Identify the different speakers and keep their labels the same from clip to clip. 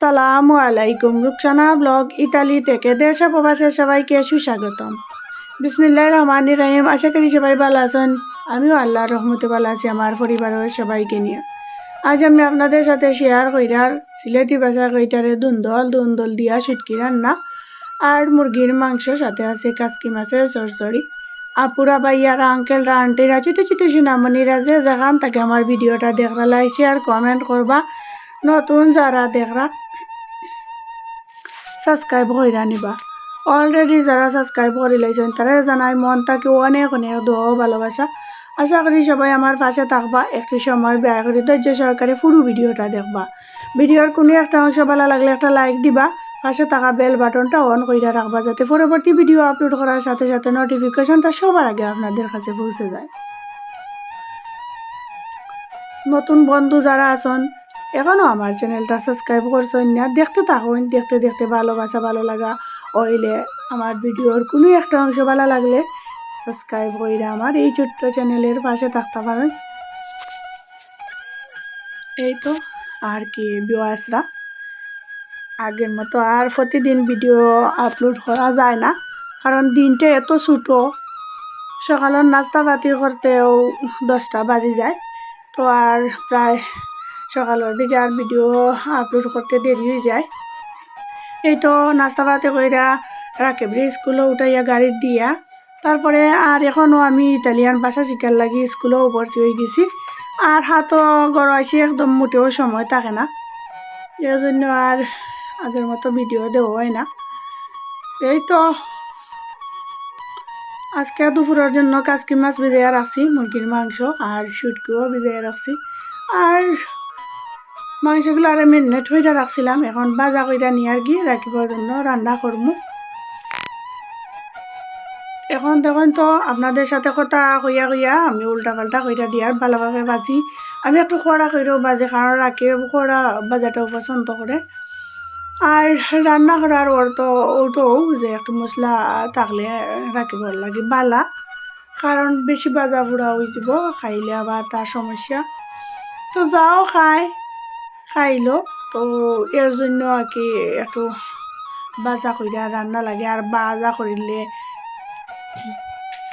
Speaker 1: সালামু আলাইকুম, Rukhsana blog Italy থেকে দেশ প্রবাসের সবাইকে সুস্বাগতম। বিসমিল্লাহ রহমান রহিম, আশা করি সবাই ভালো আছেন। আমিও আল্লাহর রহমতে ভালো আছি, আমার পরিবারের সবাইকে নিয়ে। আজ আমি আপনাদের সাথে শেয়ার কইরার, সিলেটি ভাষা কইটারে দুন্দল দুন্দল দিয়া সুটকি রান্না আর মুরগির মাংস, সাথে আছে কাসকি মাছের চরচড়ি। আপুরা ভাইয়ারা, আঙ্কেলরা, আন্টিরা, ছোটো ছোটো সুনামণিরা যে দেখান তাকে আমার ভিডিওটা দেখরা লাইক শেয়ার কমেন্ট করবা। নতুন যারা দেখরা সাবস্ক্রাইব হইরা নিবা। অলরেডি যারা সাবস্ক্রাইব করে লাইছেন তারা জানাই মন তাকে অনেক অনেক দোয়া ভালোবাসা। আশা করি সবাই আমার পাশে থাকবা। একটু সময় ব্যয় করে ধৈর্য সহকারে পুরো ভিডিওটা দেখবা। ভিডিওর কোনো একটা অংশ ভালো লাগলে একটা লাইক দিবা। পাশে থাকা বেল বাটনটা অন করে রাখবা যাতে পরবর্তী ভিডিও আপলোড করার সাথে সাথে নোটিফিকেশনটা সবার আগে আপনাদের কাছে পৌঁছে যায়। নতুন বন্ধু যারা আছেন এখনও আমার চ্যানেলটা সাবস্ক্রাইব করছেন না, দেখতে থাকুন, দেখতে দেখতে ভালোবাসা ভালো লাগা হইলে আমার ভিডিওর কোনো একটা অংশ ভালো লাগলে সাবস্ক্রাইব করে আমার এই ছোট্ট চ্যানেলের পাশে থাকতে পারেন। এই তো আর কি ভিউয়ার্সরা, আগের মতো আর প্রতিদিন ভিডিও আপলোড করা যায় না, কারণ দিনটা এত ছোটো। সকালের নাস্তা পাতি করতেও দশটা বাজি যায়, তো আর প্রায় সকালের দিকে আর ভিডিও আপলোড করতে দেরি হয়ে যায়। এই তো নাস্তা পাতি কইরা রাকেবরে স্কুলে উঠাইয়া গাড়ির দিয়া, তারপরে আর এখনও আমি ইতালিয়ান ভাষা শিকার লাগি স্কুলেও ভর্তি হয়ে গেছি। আর হাতও গড়াইছি একদম মোটেও সময় থাকে না। এর জন্য আর আগের মতো ভিডিও দেওয়া হয় না। এই তো আজকে দুপুরের জন্য কাজকি মাছ ভিজাইয়া রাখছি, মুরগির মাংস আর শুটকিও ভিজাইয়া রাখছি। আর মাংসগুলো আর মেরিনেট হইয়া রাখছিলাম, এখন বাজা কইরা নিয়ে আর গিয়ে রাখিবার জন্য রান্না করব এখন দেখুন তো, আপনাদের সাথে কথা কইয়া কইয়া আমি উল্টা পাল্টা কইরা দিয়ার ভালোভাবে বাজি আমি একটু খোড়া কইরেও বাজে কারণ রাখি খোড়া বাজাটাও পছন্দ করে। আর রান্না করার ওর তো ওটাও যে একটু মশলা থাকলে রাখিব লাগে, বালা। কারণ বেশি বাজা বুড়া হয়ে যাব, খাইলে আবার তার সমস্যা। তো যাও খায় খাইলো। তো এর জন্য আর কি একটু বাজা কইরা রান্না লাগে। আর বাজা করিলে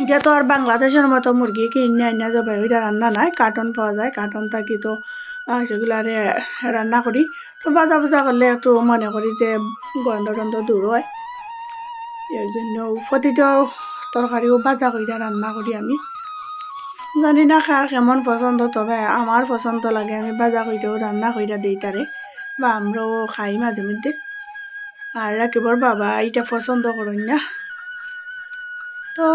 Speaker 1: এটা তো আর বাংলাদেশের মতো মুরগি কিনে আইনা যাবে ওইটা রান্না নাই। কার্টন পাওয়া যায়। কার্টন থাকি তো সেগুলারে রান্না করি। তো বাজা বাজা করলে একটু মনে করি যে গন্ধ টন্ধ দূর হয়। এর জন্য প্রতিটা তরকারিও বাজা কইরা রান্না করি আমি। জানি না খার কেমন পছন্দ, তবে আমার পছন্দ লাগে। আমি বাজা কইরেও রান্না কইরা দিই তারে, বা আমরাও খাই মাঝে মধ্যে। আর রাকিবর বাবা এটা পছন্দ করেন না। তো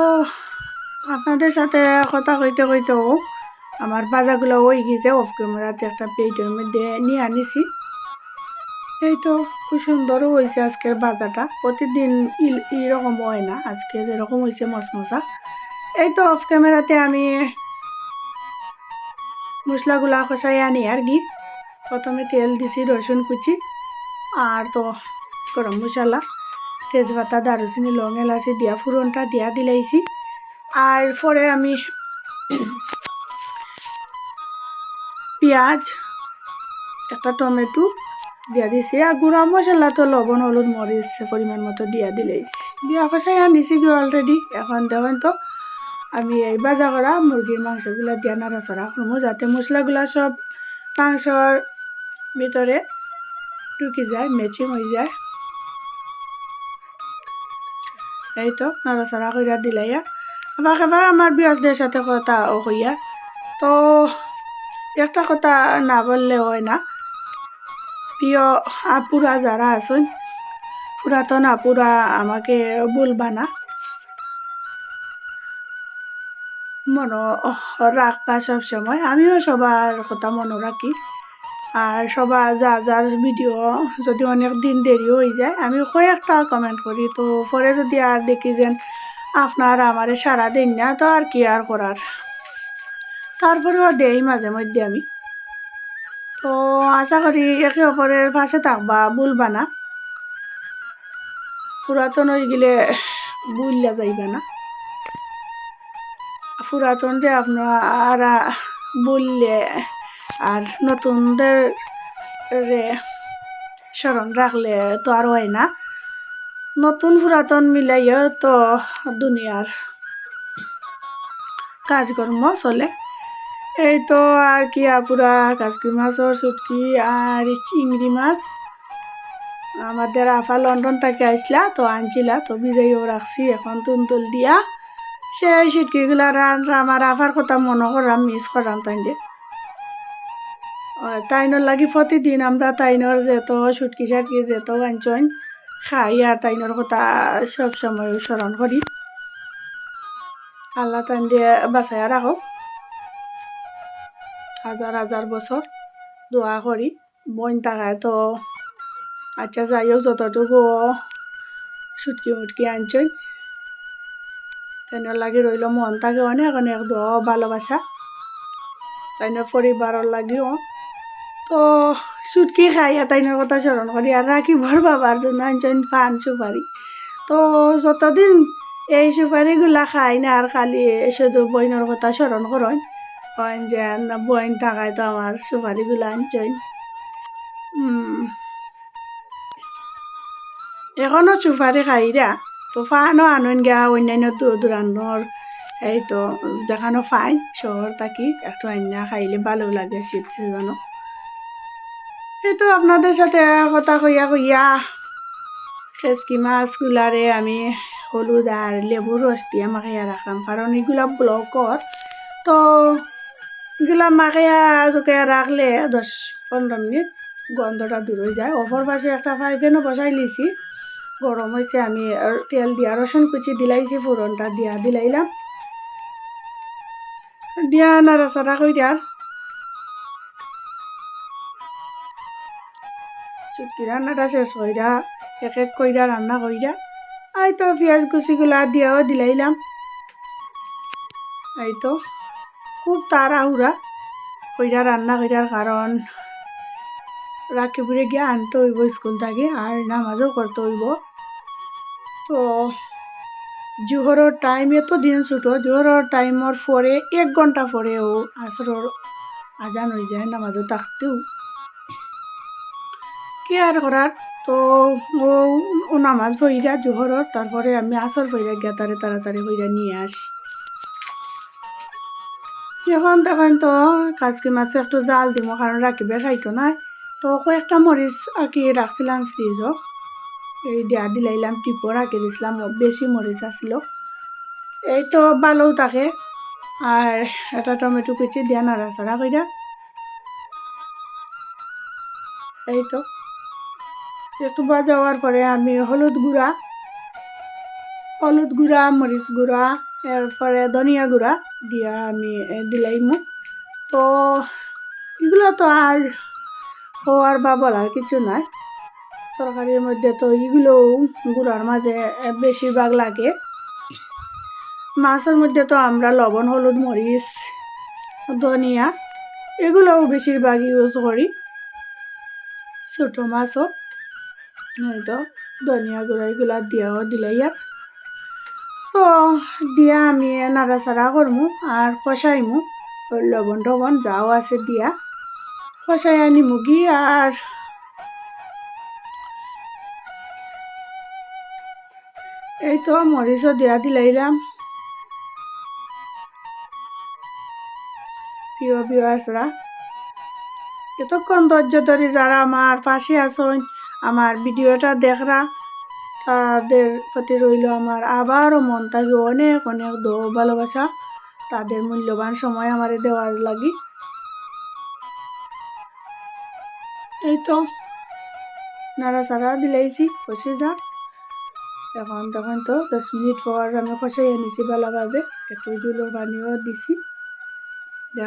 Speaker 1: আপনাদের সাথে কথা কইতে কইতেও আমার বাজাগুলো ওই গেছে অফ ক্যামেরাতে একটা প্লেটের মধ্যে নিয়ে আনিছি। এই তো খুব সুন্দরও হয়েছে আজকের বাজাটা প্রতিদিন এরকম হয় না। আজকে যেরকম হয়েছে মশমশা। এই তো অফ ক্যামেরাতে আমি মশলাগুলা কষাই আনি আর কি। প্রথমে তেল দিছি রসুন কুচি আর তো গরম মশলা, তেজপাতা, দারুচিনি, লং এলাচি দিয়া ফুরনটা দিয়া দিলাইছি। আর পরে আমি পেঁয়াজ, একটা টমেটো দিয়া দিছি আর গুঁড়া মশলা তো লবণ, হলুদ, মরিচ পরিমাণ মতো দিয়া দিলাইছি। দিয়া কষাই আনিছি কি অলরেডি এখন দেখেন তো আমি এই বাজা করা মুরগির মাংসগুলো দিয়া নাড়াচাড়া করব যাতে মশলাগুলা সব মাংসর ভিতরে ঢুকি যায় ম্যাচিং হয়ে যায়। এই তো নাড়াচাড়া কইরা দিলাইয়া। আবার এবার আমার বিয়াসদের সাথে কথা ও কইয়া তো একটা কথা না বললে হয় না। প্রিয় আপুরা যারা আছেন, পুরাতন আপুরা আমাকে বলবা না। মনে রাখবা সবসময়। আমিও সবার কথা মনে রাখি। আর সবার যা, যার ভিডিও যদি অনেক দিন দেরি হয়ে যায় আমি কয়েকটা কমেন্ট করি। তো পরে যদি আর দেখি যেন আপনার আমারে সারা দিন না, তো আর কি আর করার? তারপরেও দেই মাঝে মধ্যে আমি। তো আশা করি একে অপরের পাশে থাকবা, ভুলবা না। পুরাতন হয়ে গেলে ভুললা যাইবা না। পুরাতন যে আপনারা বললে আর নতুনদের রে স্মরণ রাখলে তো আর হয় না। নতুন পুরাতন মিলাইয়া তো দুনিয়ার কাজকর্ম চলে। এই তো আর কি পুরা কাজকি মাছর শুটকি আর চিংড়ি মাছ। আমাদের আফা লন্ডন থেকে আসলা, তো আনছিলা, তো বিজয়ও রাখছি, এখন তুনতুল দিয়া। সেই শুটকিগুলা রান আমার আফার কথা মনে করাম মিস করাম তাই তাইনর লাগি প্রতিদিন আমরা তাইনর যেত শুটকি সাটকি যেত আনছন খাই আর তাইনর কথা সব সময় স্মরণ করি। আল্লাহ তাইন দিয়ে বাঁচাইয়া রাখো হাজার হাজার বছর দোয়া করি। বইন তাকায় তো। আচ্ছা যাই হোক, যতটুকু সুটকি মুটকি আনছই তাইনের লাগি রইল মন থাকে অনেক অনেক দো ভালোবাসা। তাইনের পরিবারের লাগিও তো সুটকি খাইয়া তাইনের কথা স্মরণ করি আর রাখি ভর বাবার জন্য আনছেন পান সুপারি তো যতদিন এই সুপারিগুলা খাই না আর খালি শুধু বইনের কথা স্মরণ করেন কয়েন যে বইন থাকায় তো আমার সুপারিগুলো আনছেন এখনও সুপারি খাইরা তো ফানও আনন গা অন্যান্য দূর দূরান্নর এই তো যেখানে ফাইন শহর থাকি একটু আইনা খাইলে ভালো লাগে শীত সিজনও এই তো আপনাদের সাথে কথা কইয়া কইয়া খেসকি মাছগুলারে আমি হলুদ আর লেবুর রস দিয়ে মাখাইয়া রাখলাম কারণ এগুলা ব্লকর তো এগুলা মাখাইয়া জোকাইয়া রাখলে দশ পনেরো মিনিট গন্ধটা দূর হয়ে যায় অপর পাশে একটা ফ্রাই প্যানও বসাই লিছি গরম হয়েছে, আমি তেল দিয়া রসুন কুচি দিলাইছি ফোড়নটা দিয়া দিলাইলাম। দিয়া নাড়াচাড়া কই দিয়ার চুটকি রান্নাটা শেষ কইরা, এক এক কইরা রান্না কইরা এই তো পেঁয়াজ কুচিগুলা দিয়াও দিলাইলাম। এই তো খুব তাড়াহুড়া কইরা রান্না কইরার কারণ রাখিবুড়ে গিয়ে আনতে হইব, স্কুল থেকে, আর নামাজও করতে হইব। তো জোহরের টাইম এত দিন ছুটো, জোহরের টাইমর পরে এক ঘণ্টা পরে ও আসরের আজান হয়ে যায় নামাজও থাকতেও কি আর করার তো ও নামাজ পড়িরা জোহরর তারপরে আমি আসর পড়িরা গিয়া তারে তাড়াতাড়ি হইরা নিয়ে আসি এখন তখন তো কাজকি মাছে একটু জাল দিব কারণ রাখিবে খাইতো নাই। তো কয়েকটা মরিচ আর কি রাখছিলাম ফ্রিজও এই দিয়া দিলাইলাম টিপো রাখি দিছিলাম বেশি মরিচ আসলো এই তো ভালো থাকে আর একটা টমেটো কুচি দিয়া নাড়াচাড়া কইরা এই তো একটু ভাজা হওয়ার পরে আমি হলুদ গুঁড়া হলুদ গুঁড়া মরিচ গুঁড়া এরপরে ধনিয়া গুঁড়া দিয়া আমি দিলাইমু। তো এগুলো তো আর হওয়ার বা বলার কিছু নাই। তরকারির মধ্যে তো এগুলোও গুঁড়ার মাঝে বেশিরভাগ লাগে। মাছের মধ্যে তো আমরা লবণ, হলুদ, মরিচ, ধনিয়া এগুলোও বেশিরভাগ ইউজ করি। ছোটো মাছও হয়তো ধনিয়া গুঁড়া এগুলা দিয়াও দিলে ইয়ার। তো দিয়া আমি নাড়াচাড়া করমু আর কষাইমু। লবণ টবণ যাও আছে দিয়া। কষাই আনি মুগি আর এই তো মরিচও দিয়া দিলাইলাম। প্রিয় আসরা এতক্ষণ ধৈর্য ধরে যারা আমার পাশে আছেন, আমার ভিডিওটা দেখরা, তাদের প্রতি রইল আমার আবারও মন থাকি অনেক অনেক দো ভালোবাসা। তাদের মূল্যবান সময় আমার দেওয়ার লাগি। এই তো, নাড়াচাড়া দিলাইছি কষে যা এখন তখন তো দশ মিনিট পর আমি কষাই আনিছি ভালোভাবে একটু জুলো পানিও দিছি।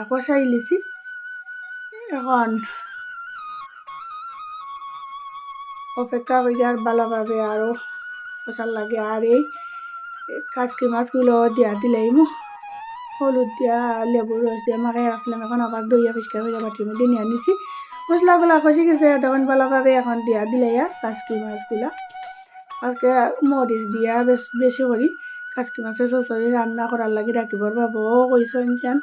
Speaker 1: কষাই লিছি এখন অপেক্ষা করি আর ভালোভাবে আরও কষার লাগে। আর এই কাজকি মাছগুলো দিয়া দিলেই হলুদ দিয়া, লেবুর রস দিয়া, মাখাই রাখছিলাম। এখন আবার দইয়া পরিষ্কার হয়ে বাটির মধ্যে নিয়ে আনিছি। মশলাগুলো খসে গেছে, তখন ভালোভাবে এখন দিয়া দিলে আর কাজকি মাছগুলা। আজকে মরিচ দিয়া বেশ বেশি করি। কাজকি মাছের চচড়ি রান্না করার লাগি রাখিবর বাবুও কইসন কেন?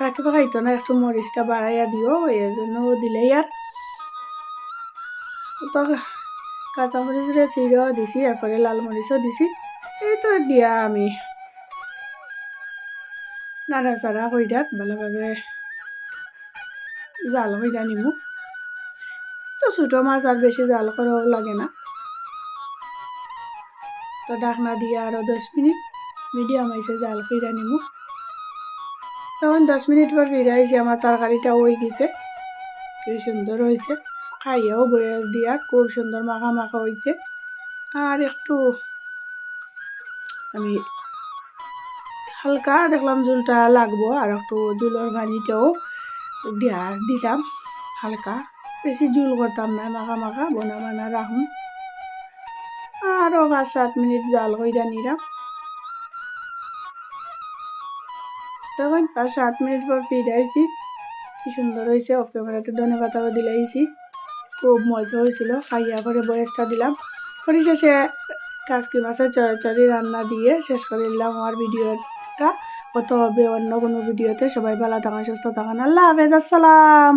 Speaker 1: রাখিব খাইতো না, একটু মরিচটা বাড়াইয়া দিও, এর জন্য দিলেই আর। তো কাঁচামরিচ রে চিরও দিছি, এরপরে লাল মরিচও দিছি। এই তো দিয়া আমি। নাড়াচাড়া কইরা ভালোভাবে জাল কইরা নিমু। তো ছোটো মাছ আর বেশি জাল করাও লাগে না। তো ঢাকনা দিয়ে আরও দশ মিনিট মিডিয়াম হয়েছে জাল কইরা নিমু। তখন দশ মিনিট পর ফিরে আইছি, আমার তরকারিটা হয়ে গেছে। কি সুন্দর হয়েছে। খাইয়াও বয়স দিয়া খুব সুন্দর মাখা মাখা হয়েছে আর একটু আমি হালকা দেখলাম জুলটা লাগবো, আর একটু জুলের পানিটাও দিয়া দিলাম হালকা। বেশি জুল করতাম না মাখা মাখা বনা বানা রাখুন। আরও পাঁচ সাত মিনিট জাল কইরা নিলাম। তখন পাঁচ, সাত মিনিট পর ফিরাইছি কি সুন্দর হয়েছে অফ ক্যামেরাতে ধনে দিলাইছি। খুব মজা হয়েছিল খাইয়া করে বয়সটা দিলাম। পরিশেষে কাজকি মাছের চড়চড়ি রান্না দিয়ে শেষ করে দিলাম আমার ভিডিওটা। কত হবে অন্য কোনো ভিডিওতে। সবাই ভালো থাকা সুস্থ থাকুন। আল্লাহ হাফেজ, আসসালাম।